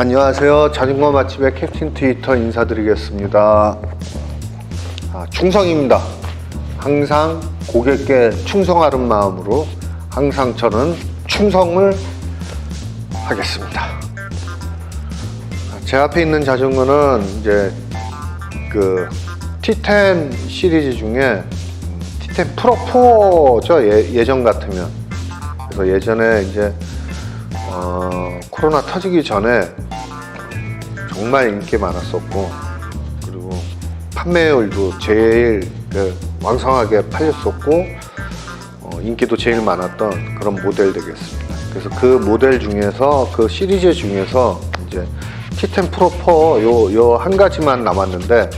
안녕하세요. 자전거 맛집의 캡틴 트위터 인사드리겠습니다. 아, 충성입니다. 항상 고객께 충성하는 마음으로 항상 저는 충성을 하겠습니다. 아, 제 앞에 있는 자전거는 이제 그 T10 시리즈 중에 T10 프로 4죠. 예, 예전 같으면. 그래서 예전에 이제 어, 코로나 터지기 전에 정말 인기 많았었고 그리고 판매율도 제일 그 왕성하게 팔렸었고 어, 인기도 제일 많았던 그런 모델 되겠습니다. 그래서 그 모델 중에서 그 시리즈 중에서 이제 T10 프로 4요요 한 가지만 남았는데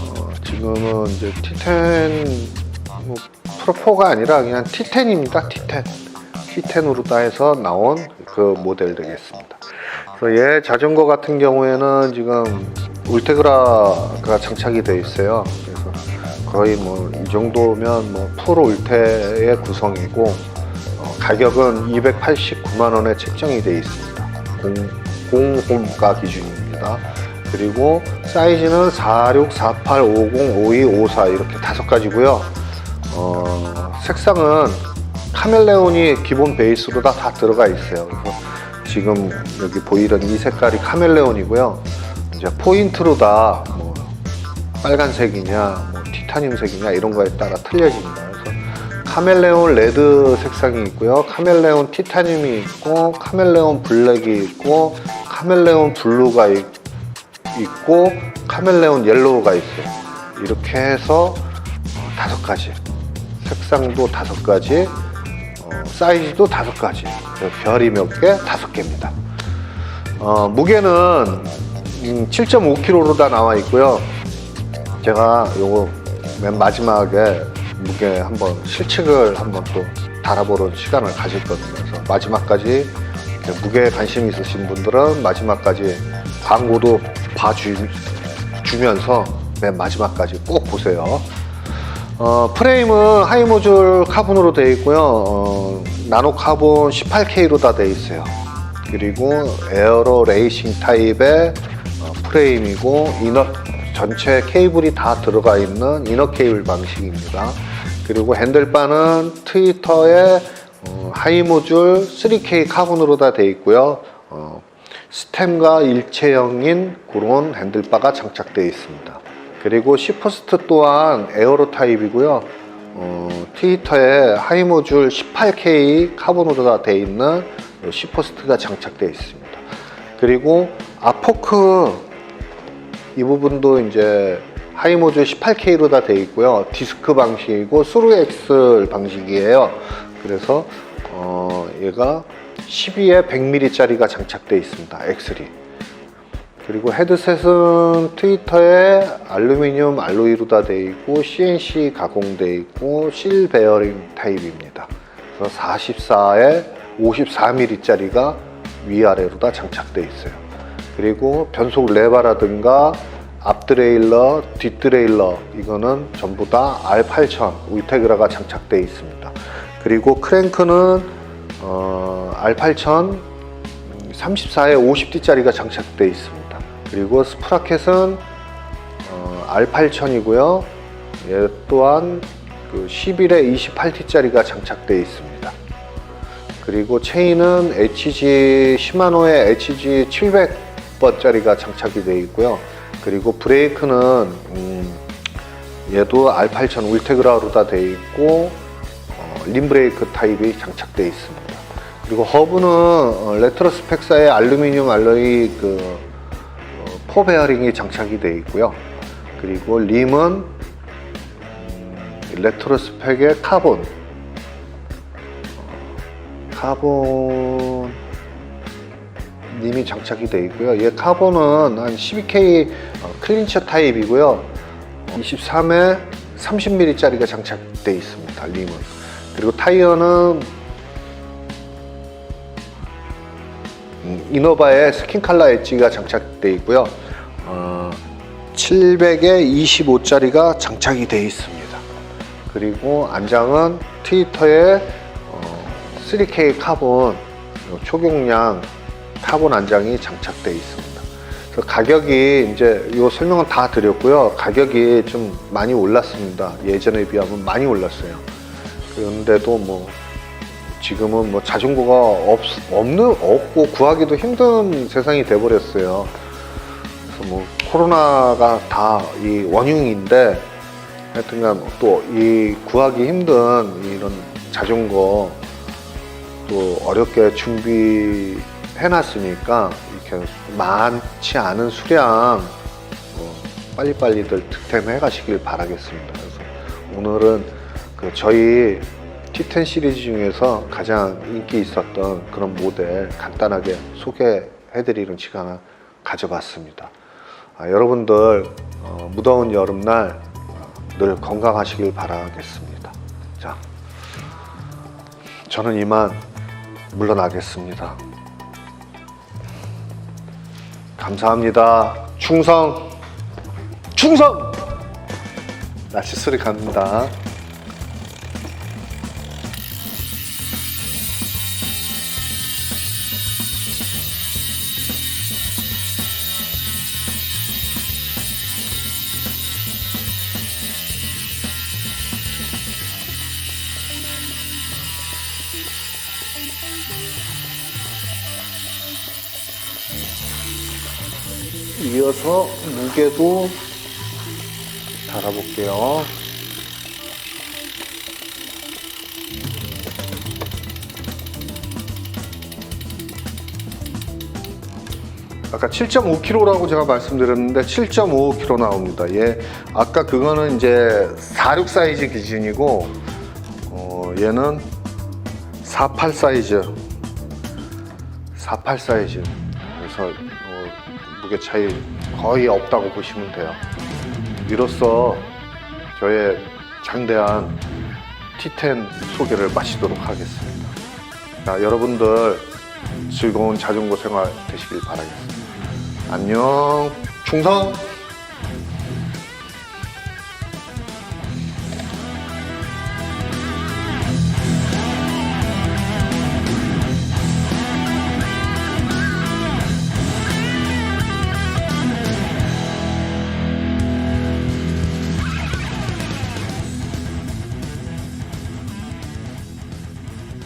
어, 지금은 이제 T10 뭐 프로 4가 아니라 그냥 T10입니다. T10. T10으로 다 해서 나온 그 모델 되겠습니다. 그래서 얘 자전거 같은 경우에는 지금 울테그라가 장착이 되어 있어요. 그래서 거의 뭐 이 정도면 뭐 프로 울테의 구성이고 어, 가격은 289만 원에 책정이 되어 있습니다. 공, 공홈가 기준입니다. 그리고 사이즈는 46, 48, 50, 52, 54 이렇게 다섯 가지고요. 어, 색상은 카멜레온이 기본 베이스로 다, 다 들어가 있어요. 그래서 지금 여기 보이는 이 색깔이 카멜레온이고요. 이제 포인트로 다 뭐 빨간색이냐, 뭐 티타늄색이냐 이런 거에 따라 틀려집니다. 그래서 카멜레온 레드 색상이 있고요. 카멜레온 티타늄이 있고, 카멜레온 블랙이 있고, 카멜레온 블루가 있, 있고, 카멜레온 옐로우가 있어요. 이렇게 해서 어, 다섯 가지. 색상도 다섯 가지, 어, 사이즈도 다섯 가지. 별이 몇 개? 다섯 개입니다. 어, 무게는 음, 7.5kg로 다 나와 있고요. 제가 요거 맨 마지막에 무게 한번 실측을 한번 또 달아보는 시간을 가졌거든요. 그래서 마지막까지 무게에 관심 있으신 분들은 마지막까지 광고도 봐주면서 맨 마지막까지 꼭 보세요. 어, 프레임은 하이모듈 카본으로 되어 있고요. 어, 나노 카본 18K로 다 되어 있어요. 그리고 에어로 레이싱 타입의 어, 프레임이고 이너 전체 케이블이 다 들어가 있는 이너 케이블 방식입니다. 그리고 핸들바는 트위터의 어, 하이모듈 3K 카본으로 다 되어 있고요. 어, 스템과 일체형인 그런 핸들바가 장착되어 있습니다. 그리고 시퍼스트 또한 에어로 타입이고요. 어, 트위터에 하이모듈 18K 카본으로 다 되어 있는 시퍼스트가 장착되어 있습니다. 그리고 아포크 이 부분도 이제 하이모듈 18K로 다 되어 있고요. 디스크 방식이고 스루 엑슬 방식이에요. 그래서 어, 얘가 12에 100mm짜리가 장착되어 있습니다. 엑슬이. 그리고 헤드셋은 트위터에 알루미늄 알로이로 다 되어 있고 CNC 가공되어 있고 실 베어링 타입입니다. 그래서 44에 54mm짜리가 위아래로 다 장착되어 있어요. 그리고 변속 레바라든가 앞 드레일러, 뒷 드레일러 이거는 전부 다 R8000 울테그라가 장착되어 있습니다. 그리고 크랭크는 어, R8000 34에 50D짜리가 장착되어 있습니다. 그리고 스프라켓은 어, R8000이고요. 얘 또한 그 11에 28T짜리가 장착되어 있습니다. 그리고 체인은 HG 시마노의 HG 700번짜리가 장착이 되어 있고요. 그리고 브레이크는 음, 얘도 R8000 울테그라로 다 되어 있고 어, 림 브레이크 타입이 장착되어 있습니다. 그리고 허브는 어, 레트로 스펙사의 알루미늄 알로이 그 어, 포 베어링이 장착이 되어 있고요. 그리고 림은 음, 레트로 스펙의 카본 카본 님이 장착이 되어 있고요. 얘 카본은 한 12K 어, 클린처 타입이고요. 23에 30mm짜리가 장착되어 있습니다. 림은. 그리고 타이어는 이노바의 스킨 칼라 엣지가 장착되어 있고요. 어, 700에 25짜리가 장착이 되어 있습니다. 그리고 안장은 트위터의 어, 3K 카본 요 초경량 타보 난장이 장착되어 있습니다. 가격이 이제 요 설명은 다 드렸고요. 가격이 좀 많이 올랐습니다. 예전에 비하면 많이 올랐어요. 그런데도 뭐 지금은 뭐 자전거가 없, 없는 없고 구하기도 힘든 세상이 돼버렸어요. 그래서 뭐 코로나가 다 이 원흉인데 하여튼간 또 이 구하기 힘든 이런 자전거 또 어렵게 준비해놨으니까 이렇게 많지 않은 수량 뭐 빨리빨리들 득템해 가시길 바라겠습니다. 그래서 오늘은 그 저희 T10 시리즈 중에서 가장 인기 있었던 그런 모델 간단하게 소개해드리는 시간을 가져봤습니다. 아, 여러분들 어, 무더운 여름날 어, 늘 건강하시길 바라겠습니다. 자, 저는 이만 물러나겠습니다. 감사합니다. 충성, 충성. 날씨 소리 갑니다. 이어서 무게도 달아볼게요. 아까 7.5kg라고 제가 말씀드렸는데 7.5kg 나옵니다. 예, 아까 그거는 이제 46 사이즈 기준이고 어, 얘는 48 사이즈. 48 사이즈. 그래서 어, 무게 차이 거의 없다고 보시면 돼요. 이로써 저의 장대한 T10 소개를 마치도록 하겠습니다. 자, 여러분들 즐거운 자전거 생활 되시길 바라겠습니다. 안녕. 충성